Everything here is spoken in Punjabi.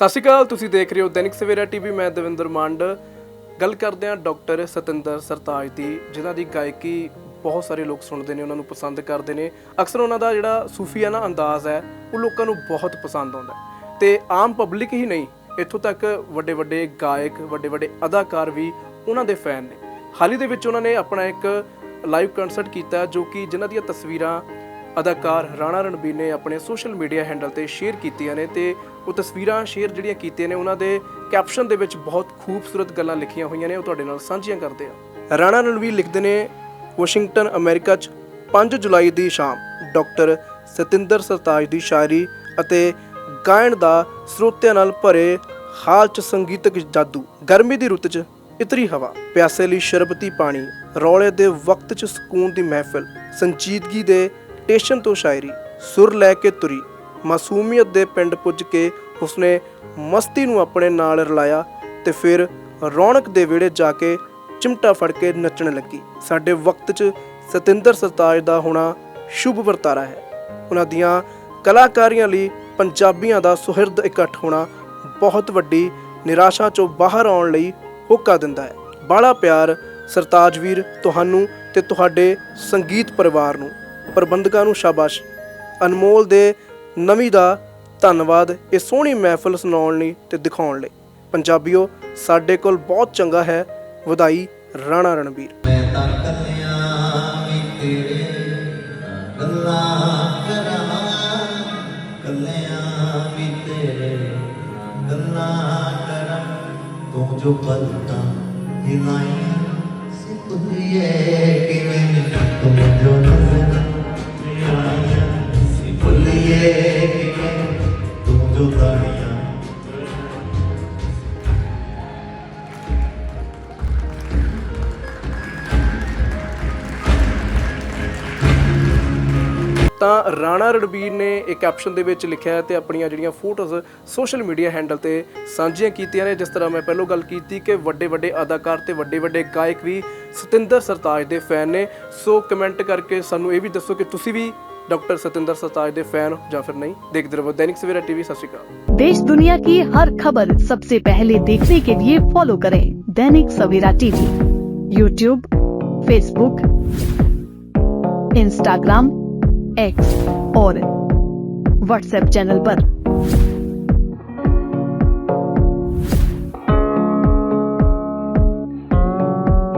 ਸਤਿ ਸ਼੍ਰੀ ਅਕਾਲ, ਤੁਸੀਂ ਦੇਖ ਰਹੇ ਹੋ ਦੈਨਿਕ ਸਵੇਰਾ ਟੀਵੀ, ਮੈਂ ਦਵਿੰਦਰ ਮੰਡ। ਗੱਲ ਕਰਦੇ ਹਾਂ ਡਾਕਟਰ ਸਤਿੰਦਰ ਸਰਤਾਜ ਦੀ, ਜਿਨ੍ਹਾਂ ਦੀ ਗਾਇਕੀ ਬਹੁਤ ਸਾਰੇ ਲੋਕ ਸੁਣਦੇ ਨੇ, ਉਹਨਾਂ ਨੂੰ ਪਸੰਦ ਕਰਦੇ ਨੇ। ਅਕਸਰ ਉਹਨਾਂ ਦਾ ਜਿਹੜਾ ਸੂਫੀਆਨਾ ਅੰਦਾਜ਼ ਹੈ, ਉਹ ਲੋਕਾਂ ਨੂੰ ਬਹੁਤ ਪਸੰਦ ਆਉਂਦਾ ਹੈ। ਤੇ ਆਮ ਪਬਲਿਕ ਹੀ ਨਹੀਂ, ਇੱਥੋਂ ਤੱਕ ਵੱਡੇ ਵੱਡੇ ਗਾਇਕ ਵੱਡੇ ਵੱਡੇ ਅਦਾਕਾਰ ਵੀ ਉਹਨਾਂ ਦੇ ਫੈਨ ਨੇ। ਹਾਲ ਹੀ ਦੇ ਵਿੱਚ ਉਹਨਾਂ ਨੇ ਆਪਣਾ ਇੱਕ ਲਾਈਵ ਕਨਸਰਟ ਕੀਤਾ, ਜੋ ਕਿ ਜਿਨ੍ਹਾਂ ਦੀਆਂ ਤਸਵੀਰਾਂ ਅਦਾਕਾਰ ਰਾਣਾ ਰਣਬੀਰ ਨੇ ਆਪਣੇ ਸੋਸ਼ਲ ਮੀਡੀਆ ਹੈਂਡਲ ਤੇ ਸ਼ੇਅਰ ਕੀਤੀਆਂ ਨੇ ਤੇ ਉਹ ਤਸਵੀਰਾਂ ਸ਼ੇਅਰ ਜਿਹੜੀਆਂ ਕੀਤੀਆਂ ਨੇ, ਉਹਨਾਂ ਦੇ ਕੈਪਸ਼ਨ ਦੇ ਵਿੱਚ ਬਹੁਤ ਖੂਬਸੂਰਤ ਗੱਲਾਂ ਲਿਖੀਆਂ ਹੋਈਆਂ ਨੇ, ਉਹ ਤੁਹਾਡੇ ਨਾਲ ਸਾਂਝੀਆਂ ਕਰਦੇ ਆ ਰਾਣਾ ਰਣਬੀਰ ਲਿਖਦੇ ਨੇ, ਵਾਸ਼ਿੰਗਟਨ, ਅਮਰੀਕਾ 'ਚ 5 ਜੁਲਾਈ ਦੀ ਸ਼ਾਮ ਡਾਕਟਰ ਸਤਿੰਦਰ ਸਰਤਾਜ ਦੀ ਸ਼ਾਇਰੀ ਅਤੇ ਗਾਇਨ ਦਾ ਸਰੋਤਿਆਂ ਨਾਲ ਭਰੇ ਹਾਲ 'ਚ ਸੰਗੀਤਕ ਜਾਦੂ, ਗਰਮੀ ਦੀ ਰੁੱਤ 'ਚ ਇਤਰੀ ਹਵਾ, ਪਿਆਸੇ ਲਈ ਸ਼ਰਬਤੀ ਪਾਣੀ, ਰੌਲੇ ਦੇ ਵਕਤ 'ਚ ਸਕੂਨ ਦੀ ਮਹਿਫਿਲ, ਸੰਜੀਦਗੀ ਦੇ ਸਟੇਸ਼ਨ ਤੋਂ ਸ਼ਾਇਰੀ, ਸੁਰ ਲੈ ਕੇ ਤੁਰੀ। ਮਾਸੂਮੀਅਤ ਦੇ ਪਿੰਡ ਪੁੱਜ ਕੇ ਉਸਨੇ ਮਸਤੀ ਨੂੰ ਆਪਣੇ ਨਾਲ ਰਲਾਇਆ ਤੇ ਫਿਰ ਰੌਣਕ ਦੇ ਵਿਹੜੇ ਜਾ ਕੇ ਚਿਮਟਾ ਫੜ ਕੇ ਨੱਚਣ ਲੱਗੀ। ਸਾਡੇ ਵਕਤ 'ਚ ਸਤਿੰਦਰ ਸਰਤਾਜ ਦਾ ਹੋਣਾ ਸ਼ੁਭ ਵਰਤਾਰਾ ਹੈ। ਉਹਨਾਂ ਦੀਆਂ ਕਲਾਕਾਰੀਆਂ ਲਈ ਪੰਜਾਬੀਆਂ ਦਾ ਸੁਹਿਰਦ ਇਕੱਠ ਹੋਣਾ ਬਹੁਤ ਵੱਡੀ ਨਿਰਾਸ਼ਾ ਚੋਂ ਬਾਹਰ ਆਉਣ ਲਈ ਹੋਕਾ ਦਿੰਦਾ ਹੈ। ਬਾਲਾ ਪਿਆਰ ਸਰਤਾਜ ਵੀਰ, ਤੁਹਾਨੂੰ ਤੇ ਤੁਹਾਡੇ ਸੰਗੀਤ ਪਰਿਵਾਰ ਨੂੰ। ਪ੍ਰਬੰਧਕਾਂ ਨੂੰ ਸ਼ਾਬਾਸ਼। ਅਨਮੋਲ ਦੇ ਨਵੀਂ ਦਾ ਧੰਨਵਾਦ ਇਹ ਸੋਹਣੀ ਮਹਿਫਲ ਸੁਣਾਉਣ ਲਈ ਤੇ ਦਿਖਾਉਣ ਲਈ। ਪੰਜਾਬੀਓ, ਸਾਡੇ ਕੋਲ ਬਹੁਤ ਚੰਗਾ ਹੈ, ਵਧਾਈ ਰਾਣਾ ਰਣਬੀਰ। ਮੈਂ ਤਾਂ ਕੱਲਿਆਂ ਵੀ ਤੇਰੇ ਗੱਲਾਂ ਕਰਾਂ। ਕੱਲਿਆਂ ਵੀ ਤੇਰੇ ਗੱਲਾਂ ਕਰਾਂ। ਤੂੰ ਜੋ ਪਲਕਾਂ ਹਿਲਾਈਆਂ ਸੀ ਭੁੱਲੀਏ ਤੂੰ ਜੋ ਦਾੜੀਆਂ ਤਾਂ ਰਾਣਾ ਰਣਬੀਰ ਨੇ ਇਹ ਕੈਪਸ਼ਨ ਦੇ ਵਿੱਚ ਲਿਖਿਆ ਹੈ ਤੇ ਆਪਣੀਆਂ ਜਿਹੜੀਆਂ ਫੋਟੋਜ਼ ਸੋਸ਼ਲ ਮੀਡੀਆ ਹੈਂਡਲ ਤੇ ਸਾਂਝੀਆਂ ਕੀਤੀਆਂ ਨੇ, ਜਿਸ ਤਰ੍ਹਾਂ ਮੈਂ ਪਹਿਲਾਂ ਗੱਲ ਕੀਤੀ ਕਿ ਵੱਡੇ ਵੱਡੇ ਅਦਾਕਾਰ ਤੇ ਵੱਡੇ ਵੱਡੇ ਗਾਇਕ ਵੀ ਸਤਿੰਦਰ ਸਰਤਾਜ ਦੇ ਫੈਨ ਨੇ। ਸੋ ਕਮੈਂਟ ਕਰਕੇ ਸਾਨੂੰ ਇਹ ਵੀ ਦੱਸੋ ਕਿ ਤੁਸੀਂ ਵੀ ਡਾਕਟਰ ਸਤਿੰਦਰ ਸਰਤਾਜ ਦੇ ਫੈਨ ਹੋ ਜਾਂ ਫਿਰ ਨਹੀਂ ਦੇਖਦੇ ਰਹੋ ਦੈਨਿਕ ਸਵੇਰਾ ਟੀਵੀ ਸਤਿ ਸ਼੍ਰੀ ਅਕਾਲ देश दुनिया की हर खबर सबसे पहले देखने के लिए फॉलो करें Dainik Savera TV YouTube Facebook Instagram X और व्हाट्सएप चैनल पर।